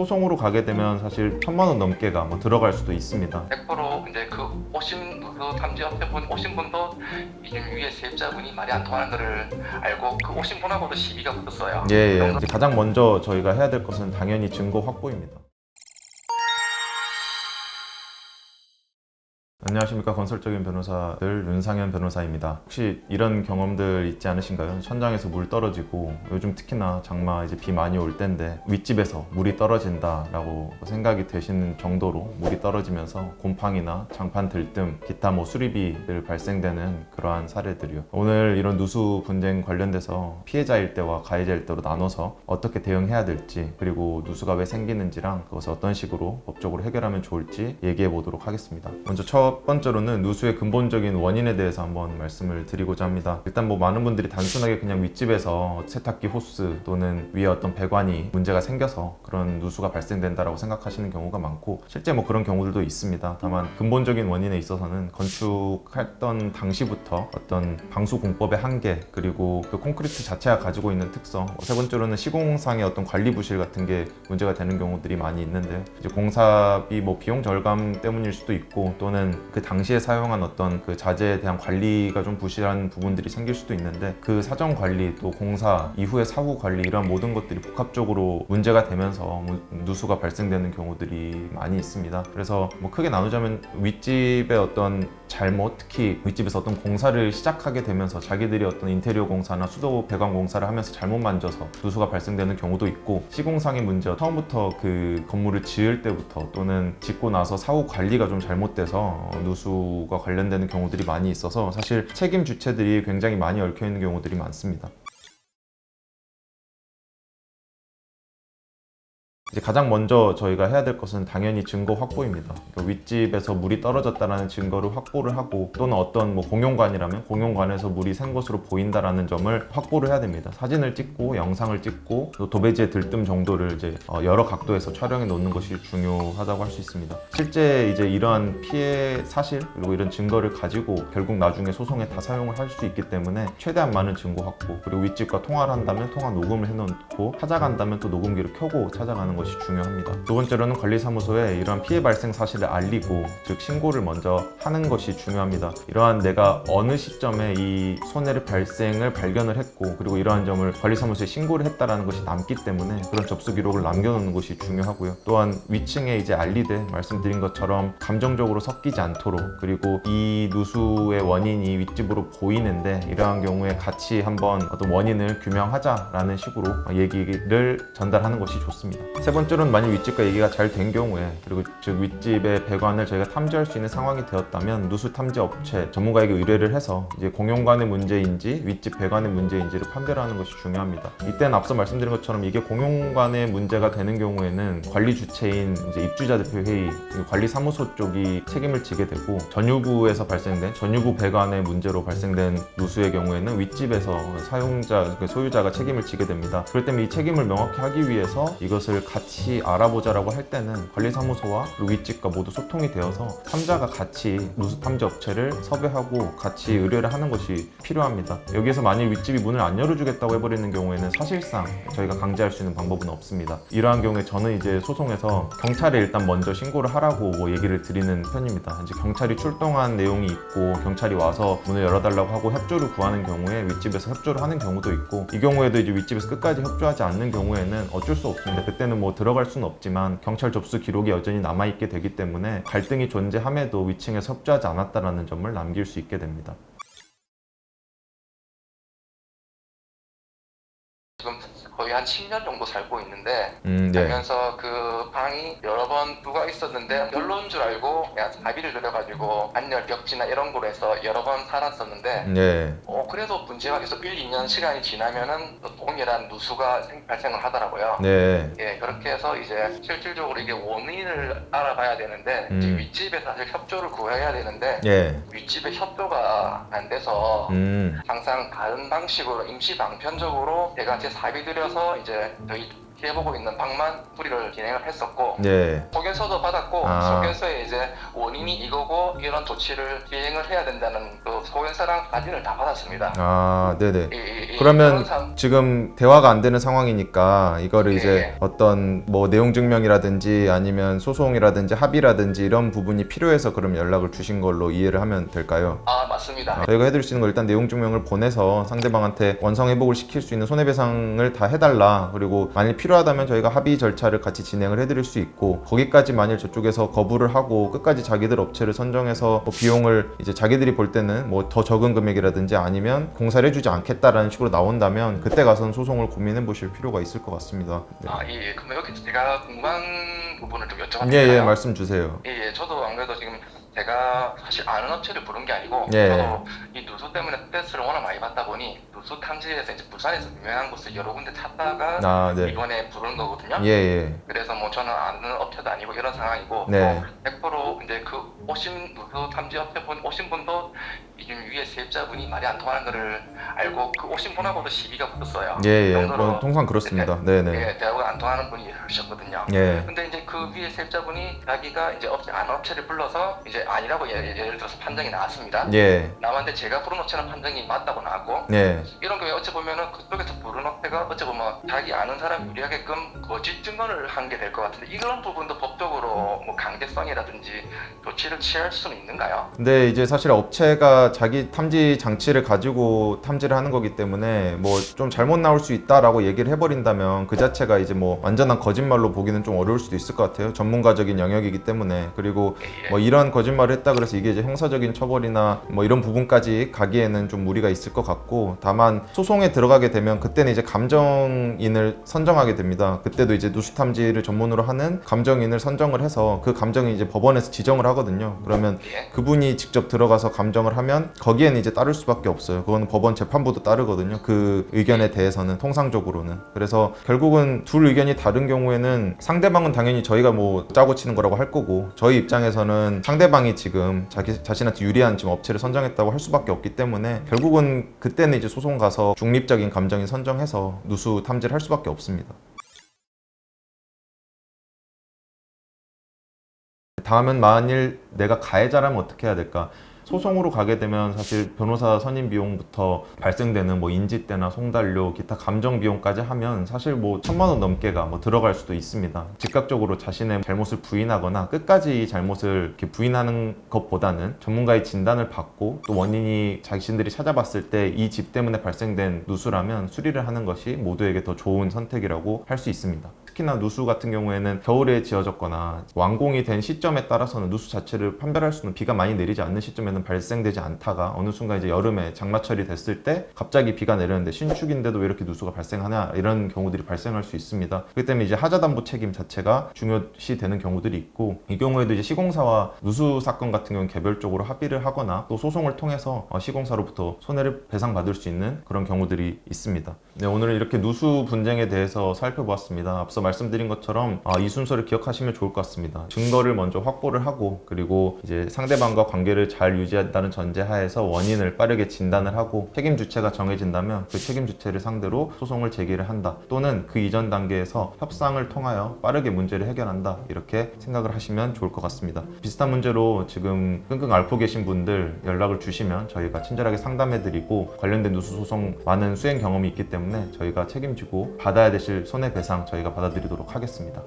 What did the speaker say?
소송으로 가게 되면 사실 천만 원 넘게가 뭐 들어갈 수도 있습니다. 100% 이제 그 오신 그 탐지 업체분 오신 분도 이제 위에 세입자분이 말이 안 통하는 거를 알고 그 오신 분하고도 시비가 붙었어요. 예, 예. 이제 가장 먼저 저희가 해야 될 것은 당연히 증거 확보입니다. 안녕하십니까 건설적인 변호사들 윤상현 변호사입니다. 혹시 이런 경험들 있지 않으신가요? 천장에서 물 떨어지고 요즘 특히나 장마 이제 비 많이 올 때인데 윗집에서 물이 떨어진다라고 생각이 되시는 정도로 물이 떨어지면서 곰팡이나 장판 들뜸 기타 뭐 수리비들 발생되는 그러한 사례들이요. 오늘 이런 누수 분쟁 관련돼서 피해자일 때와 가해자일 때로 나눠서 어떻게 대응해야 될지 그리고 누수가 왜 생기는지랑 그것을 어떤 식으로 법적으로 해결하면 좋을지 얘기해 보도록 하겠습니다. 먼저 첫 번째로는 누수의 근본적인 원인에 대해서 한번 말씀을 드리고자 합니다. 일단 뭐 많은 분들이 단순하게 그냥 윗집에서 세탁기 호스 또는 위에 어떤 배관이 문제가 생겨서 그런 누수가 발생된다라고 생각하시는 경우가 많고 실제 뭐 그런 경우들도 있습니다. 다만 근본적인 원인에 있어서는 건축했던 당시부터 어떤 방수 공법의 한계 그리고 그 콘크리트 자체가 가지고 있는 특성 뭐세 번째로는 시공상의 어떤 관리 부실 같은 게 문제가 되는 경우들이 많이 있는데 이제 공사비 뭐 비용 절감 때문일 수도 있고 또는 그 당시에 사용한 어떤 그 자재에 대한 관리가 좀 부실한 부분들이 생길 수도 있는데 그 사전 관리 또 공사 이후의 사후 관리 이런 모든 것들이 복합적으로 문제가 되면서 뭐 누수가 발생되는 경우들이 많이 있습니다. 그래서 뭐 크게 나누자면 윗집의 어떤 잘못 특히 윗집에서 어떤 공사를 시작하게 되면서 자기들이 어떤 인테리어 공사나 수도 배관 공사를 하면서 잘못 만져서 누수가 발생되는 경우도 있고 시공상의 문제 처음부터 그 건물을 지을 때부터 또는 짓고 나서 사후 관리가 좀 잘못돼서 어, 누수가 관련되는 경우들이 많이 있어서 사실 책임 주체들이 굉장히 많이 얽혀 있는 경우들이 많습니다. 이제 가장 먼저 저희가 해야 될 것은 당연히 증거 확보입니다. 그러니까 윗집에서 물이 떨어졌다라는 증거를 확보를 하고 또는 어떤 뭐 공용관이라면 공용관에서 물이 샌 것으로 보인다라는 점을 확보를 해야 됩니다. 사진을 찍고 영상을 찍고 또 도배지의 들뜸 정도를 이제 어, 여러 각도에서 촬영해 놓는 것이 중요하다고 할 수 있습니다. 실제 이제 이러한 피해 사실 그리고 이런 증거를 가지고 결국 나중에 소송에 다 사용을 할 수 있기 때문에 최대한 많은 증거 확보 그리고 윗집과 통화를 한다면 통화 녹음을 해놓고 찾아간다면 또 녹음기를 켜고 찾아가는 것이 중요합니다. 두 번째로는 관리사무소에 이러한 피해 발생 사실을 알리고 즉 신고를 먼저 하는 것이 중요합니다. 이러한 내가 어느 시점에 이 손해를 발생을 발견을 했고 그리고 이러한 점을 관리사무소에 신고를 했다라는 것이 남기 때문에 그런 접수 기록을 남겨놓는 것이 중요하고요. 또한 위층에 이제 알리되 말씀드린 것처럼 감정적으로 섞이지 않도록 그리고 이 누수의 원인이 윗집으로 보이는데 이러한 경우에 같이 한번 어떤 원인을 규명하자라는 식으로 얘기를 전달하는 것이 좋습니다. 세 번째로는 만약 윗집과 얘기가 잘 된 경우에 그리고 즉 윗집의 배관을 저희가 탐지할 수 있는 상황이 되었다면 누수 탐지 업체 전문가에게 의뢰를 해서 이제 공용관의 문제인지 윗집 배관의 문제인지를 판별하는 것이 중요합니다. 이때는 앞서 말씀드린 것처럼 이게 공용관의 문제가 되는 경우에는 관리 주체인 이제 입주자 대표 회의 관리 사무소 쪽이 책임을 지게 되고 전유부에서 발생된 전유부 배관의 문제로 발생된 누수의 경우에는 윗집에서 사용자 그 소유자가 책임을 지게 됩니다. 그럴 때면 이 책임을 명확히 하기 위해서 이것을 같이 알아보자라고 할 때는 관리사무소와 윗집과 모두 소통이 되어서 탐자가 같이 누수 탐지 업체를 섭외하고 같이 의뢰를 하는 것이 필요합니다. 여기에서 만일 윗집이 문을 안 열어주겠다고 해버리는 경우에는 사실상 저희가 강제할 수 있는 방법은 없습니다. 이러한 경우에 저는 이제 소송에서 경찰에 일단 먼저 신고를 하라고 뭐 얘기를 드리는 편입니다. 이제 경찰이 출동한 내용이 있고 경찰이 와서 문을 열어달라고 하고 협조를 구하는 경우에 윗집에서 협조를 하는 경우도 있고 이 경우에도 이제 윗집에서 끝까지 협조하지 않는 경우에는 어쩔 수 없습니다. 그때는 뭐 들어갈 수는 없지만 경찰 접수 기록이 여전히 남아있게 되기 때문에 갈등이 존재함에도 위층에서 협조하지 않았다라는 점을 남길 수 있게 됩니다. 거의 한 10년 정도 살고 있는데 음, 네. 살면서 그 방이 여러 번 누가 있었는데 별로인 줄 알고 그냥 사비를 들여가지고 안열 벽지나 이런 거로 해서 여러 번 살았었는데 네. 어 그래도 문제가 계속 1, 2년 시간이 지나면은 또 동일한 누수가 생- 발생을 하더라고요. 네. 예, 그렇게 해서 이제 실질적으로 이게 원인을 알아봐야 되는데 이제 음. 윗집에 사실 협조를 구해야 되는데 예. 윗집에 협조가 안 돼서 음. 항상 다른 방식으로 임시 방편적으로 제가 제 사비 들여 서 이제 저희 해보고 있는 방만 수리를 진행을 했었고 네. 소견서도 받았고 아. 소견서에 이제 원인이 이거고 이런 조치를 시행을 해야 된다는 그 소견서랑 사진을 다 받았습니다. 아, 네네. 이- 이- 이- 그러면 그런 상- 지금 대화가 안 되는 상황이니까 이거를 예, 이제 예. 어떤 뭐 내용 증명이라든지 아니면 소송이라든지 합의라든지 이런 부분이 필요해서 그럼 연락을 주신 걸로 이해를 하면 될까요? 아 맞습니다. 저희가 해드릴 수 있는 건 일단 내용 증명을 보내서 상대방한테 원상 회복을 시킬 수 있는 손해배상을 다 해달라 그리고 만일 필요 하다면 저희가 합의 절차를 같이 진행을 해드릴 수 있고 거기까지 만일 저쪽에서 거부를 하고 끝까지 자기들 업체를 선정해서 뭐 비용을 이제 자기들이 볼 때는 뭐 더 적은 금액이라든지 아니면 공사를 해주지 않겠다라는 식으로 나온다면 그때 가서는 소송을 고민해 보실 필요가 있을 것 같습니다. 네. 아 예, 그럼 여기 제가 궁금한 부분을 좀 여쭤봐도 예, 예, 될까요? 말씀 주세요. 예, 예, 저도 안 그래도 지금 제가 사실 아는 업체를 부른 게 아니고 예. 저도 이 누수 때문에 스트레스를 워낙 많이 받다 보니 누수 탐지에서 이제 부산에서 유명한 곳을 여러 군데 찾다가 아, 네. 이번에 부른 거거든요. 예, 예. 그래서 뭐 저는 아는 업체도 아니고 이런 상황이고 네. 또100% 이제 그 오신 누수 탐지 업체 분 오신 분도 지금 위에 세입자분이 말이 안 통하는 거를 알고 그 오신 분하고도 시비가 붙었어요. 예, 예. 그뭐 통상 그렇습니다. 네, 네. 예, 대화가 안 통하는 분이 계셨거든요. 예. 근데 이제 그 위에 세입자분이 자기가 이제 업체 아는 업체를 불러서 이제 아니라고 예, 예를 들어서 판정이 나왔습니다. 예. 남한테 제가 부른 업체는 판정이 맞다고 나왔고 네. 이런 경우에 어찌 보면은 그쪽에서 부른 업체가 어찌 보면 자기 아는 사람 유리하게끔 거짓 증언을 한 게 될 것 같은데 이런 부분도 법적으로 뭐 강제성이라든지 조치를 취할 수는 있는가요? 근데 이제 사실 업체가 자기 탐지 장치를 가지고 탐지를 하는 거기 때문에 뭐 좀 잘못 나올 수 있다라고 얘기를 해버린다면 그 자체가 이제 뭐 완전한 거짓말로 보기는 좀 어려울 수도 있을 것 같아요. 전문가적인 영역이기 때문에 그리고 예, 예. 뭐 이런 거짓 말을 했다 그래서 이게 이제 형사적인 처벌이나 뭐 이런 부분까지 가기에는 좀 무리가 있을 것 같고 다만 소송에 들어가게 되면 그때는 이제 감정인을 선정하게 됩니다. 그때도 이제 누수 탐지를 전문으로 하는 감정인을 선정을 해서 그 감정이 이제 법원에서 지정을 하거든요. 그러면 예. 그분이 직접 들어가서 감정을 하면 거기에는 이제 따를 수밖에 없어요. 그거는 법원 재판부도 따르거든요. 그 의견에 대해서는 통상적으로는. 그래서 결국은 둘 의견이 다른 경우에는 상대방은 당연히 저희가 뭐 짜고 치는 거라고 할 거고 저희 입장에서는 상대방 이 지금 자기 자신한테 유리한 지금 업체를 선정했다고 할 수밖에 없기 때문에 결국은 그때는 이제 소송 가서 중립적인 감정인 선정해서 누수 탐지를 할 수밖에 없습니다. 다음은 만일 내가 가해자라면 어떻게 해야 될까? 소송으로 가게 되면 사실 변호사 선임 비용부터 발생되는 뭐 인지대나 송달료, 기타 감정 비용까지 하면 사실 뭐 천만 원 넘게가 뭐 들어갈 수도 있습니다. 즉각적으로 자신의 잘못을 부인하거나 끝까지 이 잘못을 이렇게 부인하는 것보다는 전문가의 진단을 받고 또 원인이 자신들이 찾아봤을 때 이 집 때문에 발생된 누수라면 수리를 하는 것이 모두에게 더 좋은 선택이라고 할 수 있습니다. 특히나 누수 같은 경우에는 겨울에 지어졌거나 완공이 된 시점에 따라서는 누수 자체를 판별할 수는 비가 많이 내리지 않는 시점에는 발생되지 않다가 어느 순간 이제 여름에 장마철이 됐을 때 갑자기 비가 내렸는데 신축인데도 왜 이렇게 누수가 발생하냐 이런 경우들이 발생할 수 있습니다. 그렇기 때문에 이제 하자담보 책임 자체가 중요시 되는 경우들이 있고 이 경우에도 이제 시공사와 누수 사건 같은 경우는 개별적으로 합의를 하거나 또 소송을 통해서 어, 시공사로부터 손해를 배상받을 수 있는 그런 경우들이 있습니다. 네, 오늘은 이렇게 누수 분쟁에 대해서 살펴보았습니다. 앞서 말 씀드린 것처럼 아, 이 순서를 기억하시면 좋을 것 같습니다. 증거를 먼저 확보를 하고 그리고 이제 상대방과 관계를 잘 유지한다는 전제하에서 원인을 빠르게 진단을 하고 책임 주체가 정해진다면 그 책임 주체를 상대로 소송을 제기를 한다. 또는 그 이전 단계에서 협상을 통하여 빠르게 문제를 해결한다. 이렇게 생각을 하시면 좋을 것 같습니다. 비슷한 문제로 지금 끙끙 앓고 계신 분들 연락을 주시면 저희가 친절하게 상담해드리고 관련된 누수 소송 많은 수행 경험이 있기 때문에 저희가 책임지고 받아야 되실 손해배상 저희가 받아드리도록 하겠습니다.